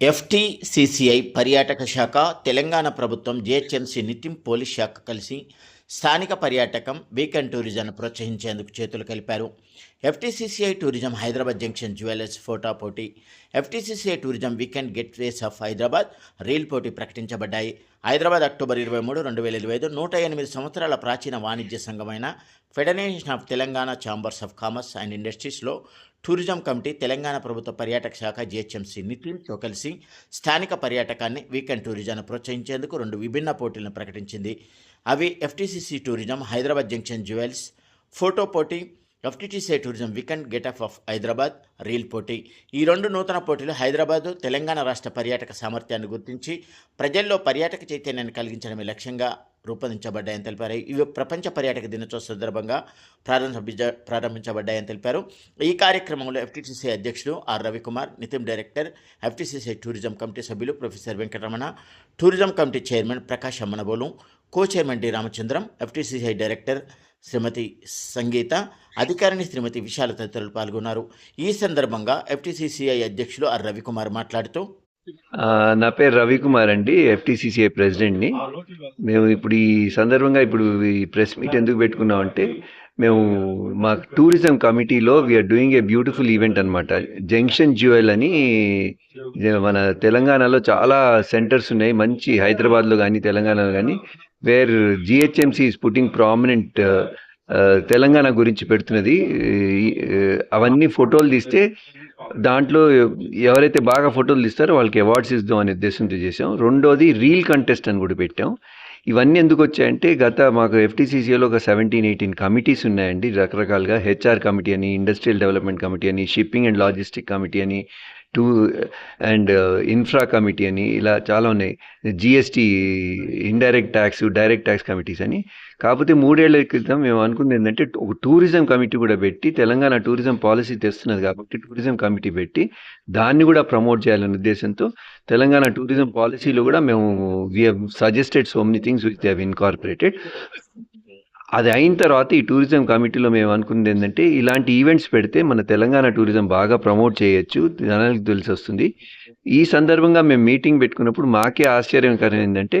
FTCCI పర్యాటక శాఖ తెలంగాణ ప్రభుత్వం జిహెచ్ఎంసీ నితిన్ పోలీస్ శాఖ కలిసి స్థానిక పర్యాటకం వీకెండ్ టూరిజంను ప్రోత్సహించేందుకు చేతులు కలిపారు. FTCCI tourism Hyderabad junction jewellers photo పోటీ FTCCI tourism weekend getaways of Hyderabad reel పోటీ ప్రకటించబడ్డాయి. హైదరాబాద్ అక్టోబర్ ఇరవై మూడు రెండు వేల ఇరవై ఐదు నూట ఎనిమిది సంవత్సరాల ప్రాచీన వాణిజ్య సంఘమైన federation of Telangana chambers of commerce and ఇండస్ట్రీస్లో tourism committee Telangana ప్రభుత్వ పర్యాటక శాఖ జిహెచ్ఎంసీ నితిన్తో కలిసి స్థానిక పర్యాటకాన్ని వీకెండ్ టూరిజాన్ని ప్రోత్సహించేందుకు రెండు విభిన్న పోటీలను ప్రకటించింది. అవి FTCC tourism Hyderabad junction jewels photo పోటీ FTTC tourism weekend getup of Hyderabad reel పోటీ. ఈ రెండు నూతన పోటీలు హైదరాబాదు తెలంగాణ రాష్ట్ర పర్యాటక సామర్థ్యాన్ని గుర్తించి ప్రజల్లో పర్యాటక చైతన్యాన్ని కలిగించడమే లక్ష్యంగా రూపొందించబడ్డాయని తెలిపారు. ఇవి ప్రపంచ పర్యాటక దినోత్సవ సందర్భంగా ప్రారంభించ ప్రారంభించబడ్డాయని తెలిపారు. ఈ కార్యక్రమంలో ఎఫ్టీసీసీ అధ్యక్షుడు R Ravikumar Nitin director FTCC tourism committee సభ్యులు professor Venkataramana tourism committee chairman Prakash Ammanabolu co chairman D Ramachandram FTCC director Shrimati Sangeetha అధికారిని శ్రీమతి విశాల తదితరులు పాల్గొన్నారు. ఈ సందర్భంగా ఎఫ్టీసీసీఐ అధ్యక్షులు ఆర్ రవికుమార్ మాట్లాడుతూ నా పేరు రవికుమార్ అండి ఎఫ్టీసీసీఐ ప్రెసిడెంట్ని. మేము ఇప్పుడు ఈ సందర్భంగా ఇప్పుడు ఈ ప్రెస్ మీట్ ఎందుకు పెట్టుకున్నామంటే మేము మా టూరిజం కమిటీలో we're doing a beautiful event అనమాట జంక్షన్ జ్యువెల్ అని మన తెలంగాణలో చాలా సెంటర్స్ ఉన్నాయి. మంచి హైదరాబాద్లో కానీ తెలంగాణలో కానీ where GHMC is putting prominent Telangana గురించి పెడుతున్నది. అవన్నీ ఫోటోలు తీస్తే దాంట్లో ఎవరైతే బాగా ఫోటోలు తీస్తారో వాళ్ళకి అవార్డ్స్ ఇద్దాం అనే ఉద్దేశంతో చేసాం రెండోది రీల్ కంటెస్ట్ అని కూడా పెట్టాం. ఇవన్నీ ఎందుకు వచ్చాయంటే గత మాకు ఎఫ్టీసీసీలో ఒక సెవెంటీన్ ఎయిటీన్ కమిటీస్ ఉన్నాయండి. రకరకాలుగా హెచ్ఆర్ కమిటీ అని ఇండస్ట్రియల్ డెవలప్మెంట్ కమిటీ అని షిప్పింగ్ అండ్ లాజిస్టిక్ కమిటీ అని two and uh, infra committee అని ఇలా చాలా ఉన్నాయి. GST indirect tax direct tax committees అని. కాకపోతే మూడేళ్ళ క్రితం మేము అనుకుంది ఏంటంటే ఒక టూరిజం కమిటీ కూడా పెట్టి తెలంగాణ టూరిజం పాలసీ తెస్తున్నది కాబట్టి టూరిజం కమిటీ పెట్టి దాన్ని కూడా ప్రమోట్ చేయాలనే ఉద్దేశంతో తెలంగాణ టూరిజం పాలసీలో కూడా మేము we suggested so many things which have incorporated అది అయిన తర్వాత ఈ టూరిజం కమిటీలో మేము అనుకుంది ఏంటంటే ఇలాంటి ఈవెంట్స్ పెడితే మన తెలంగాణ టూరిజం బాగా ప్రమోట్ చేయొచ్చు. జనాలకు తెలిసి వస్తుంది. ఈ సందర్భంగా మేము మీటింగ్ పెట్టుకున్నప్పుడు మాకే ఆశ్చర్యకరం ఏంటంటే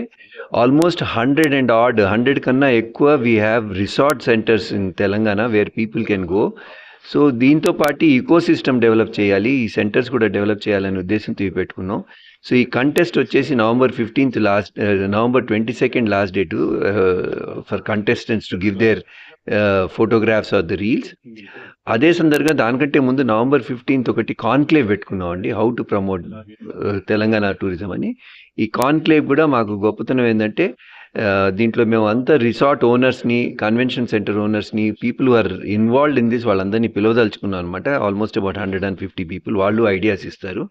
almost hundred and odd hundred కన్నా ఎక్కువ we have resort centres in Telangana where people can go so దీంతో పాటు ఈకో సిస్టమ్ డెవలప్ చేయాలి. ఈ సెంటర్స్ కూడా డెవలప్ చేయాలనే ఉద్దేశంతో ఇవి పెట్టుకున్నాం. సో ఈ కంటెస్ట్ వచ్చేసి November fifteenth last November twenty second last date for contestants to give their photographs or the reels అదే సందర్భంగా దానికంటే ముందు నవంబర్ ఫిఫ్టీన్త్ ఒకటి కాన్క్లేవ్ పెట్టుకున్నాం అండి. How to promote Telangana tourism అని. ఈ కాన్క్లేవ్ కూడా మాకు గొప్పతనం ఏంటంటే uh, దీంట్లో మేము అంతా రిసార్ట్ ఓనర్స్ని convention centre ఓనర్స్ని people are involved in this వాళ్ళందరినీ పిలవదలుచుకున్నాం అనమాట almost about hundred and fifty people వాళ్ళు ఐడియాస్ ఇస్తారు.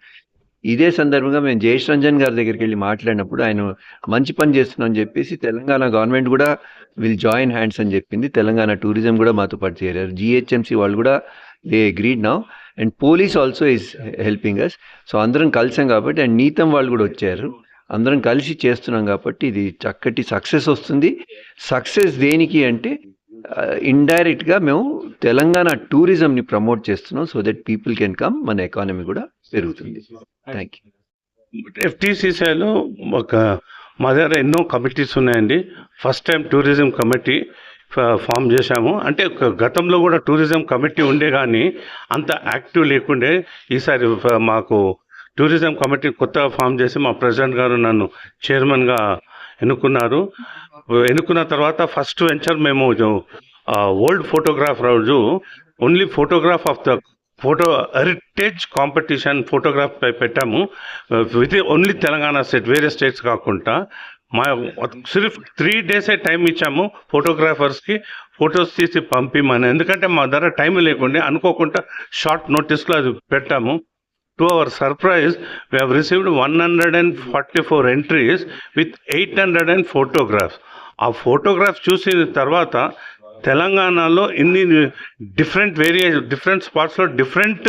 ఇదే సందర్భంగా మేము జయేష్ రంజన్ గారి దగ్గరికి వెళ్ళి మాట్లాడినప్పుడు ఆయన మంచి పని చేస్తున్నాం అని చెప్పేసి తెలంగాణ గవర్నమెంట్ కూడా విల్ జాయిన్ హ్యాండ్స్ అని చెప్పింది. తెలంగాణ టూరిజం కూడా మాతో పాటు చేరారు. జిహెచ్ఎంసీ వాళ్ళు కూడా they agreed now. And police also is helping us so అందరం కలిసాం కాబట్టి అండ్ నీతం వాళ్ళు కూడా వచ్చారు. అందరం కలిసి చేస్తున్నాం కాబట్టి ఇది చక్కటి సక్సెస్ వస్తుంది. సక్సెస్ దేనికి అంటే Uh, ఇండైరెక్ట్గా మేము తెలంగాణ టూరిజంని ప్రమోట్ చేస్తున్నాం so that people can come మన ఎకానమీ కూడా పెరుగుతుంది. థ్యాంక్ యూ ఎఫ్టీసీసీలో ఒక మా దగ్గర ఎన్నో కమిటీస్ ఉన్నాయండి. ఫస్ట్ టైం టూరిజం కమిటీ ఫ- ఫామ్ చేశాము. అంటే గతంలో కూడా టూరిజం కమిటీ ఉండే కానీ అంత యాక్టివ్ లేకుండే ఈసారి మాకు టూరిజం కమిటీ కొత్తగా ఫామ్ చేసి మా ప్రెసిడెంట్ గారు నన్ను చైర్మన్గా ఎన్నుకున్నారు. ఎన్నుకున్న తర్వాత ఫస్ట్ వెంచర్ మేము ఓల్డ్ ఫోటోగ్రాఫ్ రోజు only photograph of the photo heritage competition photograph పై పెట్టాము. విత్ ఓన్లీ తెలంగాణ స్టేట్ వేరే స్టేట్స్ కాకుండా మా సిర్ఫ్ త్రీ డేసే టైం ఇచ్చాము ఫోటోగ్రాఫర్స్కి ఫొటోస్ తీసి పంపిమని. ఎందుకంటే మా దగ్గర టైం లేకుండా అనుకోకుండా షార్ట్ నోటీస్లో అది పెట్టాము. To our surprise we have received one hundred and forty four entries with eight hundred and photographs ఆ ఫోటోగ్రాఫ్ చూసిన తర్వాత తెలంగాణలో ఇన్ని డిఫరెంట్ వేరియే డిఫరెంట్ స్పాట్స్లో డిఫరెంట్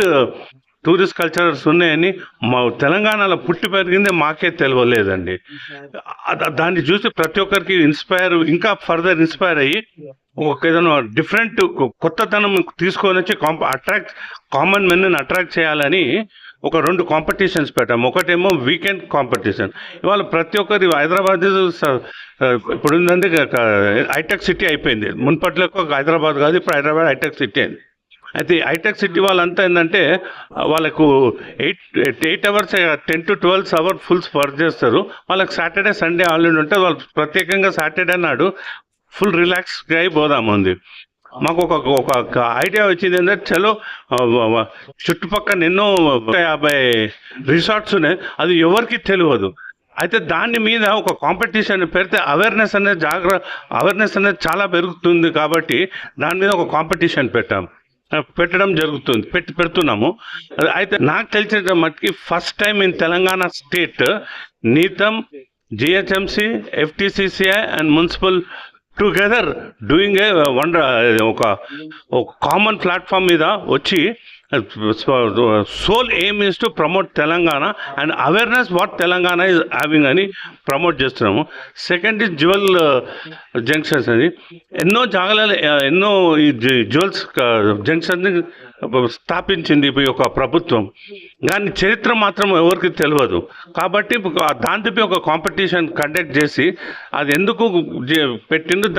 టూరిస్ట్ కల్చర్స్ ఉన్నాయని మా తెలంగాణలో పుట్టి పెరిగిందే మాకే తెలియలేదండి దాన్ని చూసి ప్రతి ఒక్కరికి ఇన్స్పైర్ ఇంకా ఫర్దర్ ఇన్స్పైర్ అయ్యి ఒక ఏదైనా డిఫరెంట్ కొత్తతనం తీసుకొని వచ్చి అట్రాక్ట్ కామన్ మెన్ని అట్రాక్ట్ చేయాలని ఒక రెండు కాంపిటీషన్స్ పెట్టాము ఒకటేమో వీకెండ్ కాంపిటీషన్ ఇవాళ ప్రతి ఒక్కరి హైదరాబాద్ స- ఇప్పుడు ఉందంటే హైటెక్ సిటీ అయిపోయింది. మున్పట్లో ఒక హైదరాబాద్ కాదు ఇప్పుడు హైదరాబాద్ హైటెక్ సిటీ అయింది. అయితే హైటెక్ సిటీ వాళ్ళంతా ఏంటంటే వాళ్ళకు eight eight hours ten to twelve hour fulls work చేస్తారు. వాళ్ళకి సాటర్డే సండే హాలిడే ఉంటే వాళ్ళు ప్రత్యేకంగా సాటర్డే నాడు ఫుల్ రిలాక్స్గా అయి ఉంది. మాకు ఒక ఒక ఐడియా వచ్చింది ఏంటంటే చలో చుట్టుపక్కల ఎన్నో యాభై రిసార్ట్స్ ఉన్నాయి అది ఎవరికి తెలియదు. అయితే దాని మీద ఒక కాంపిటీషన్ పెడితే అవేర్నెస్ అనేది జాగ్ర అవేర్నెస్ అనేది చాలా పెరుగుతుంది కాబట్టి దాని మీద ఒక కాంపిటీషన్ పెట్టాం. పెట్టడం జరుగుతుంది పెట్టి పెడుతున్నాము. అయితే నాకు తెలిసిన మట్టుకి first time in Telangana state నీతం GHMC FTCCI and municipal together doing a wonder ఒక ఒక కామన్ ప్లాట్ఫామ్ మీద వచ్చి sole aim is to promote Telangana and awareness what Telangana is having అని ప్రమోట్ చేస్తున్నాము. సెకండ్ ఇస్ జ్యువెల్ జంక్షన్స్ అని. ఎన్నో జాగాలలో ఎన్నో ఈ జ్యువెల్స్ జంక్షన్ని స్థాపించింది ఈ యొక్క ప్రభుత్వం. కానీ చరిత్ర మాత్రం ఎవరికి తెలియదు. కాబట్టి దాంతో ఒక కాంపిటీషన్ కండక్ట్ చేసి అది ఎందుకు పెట్టిందో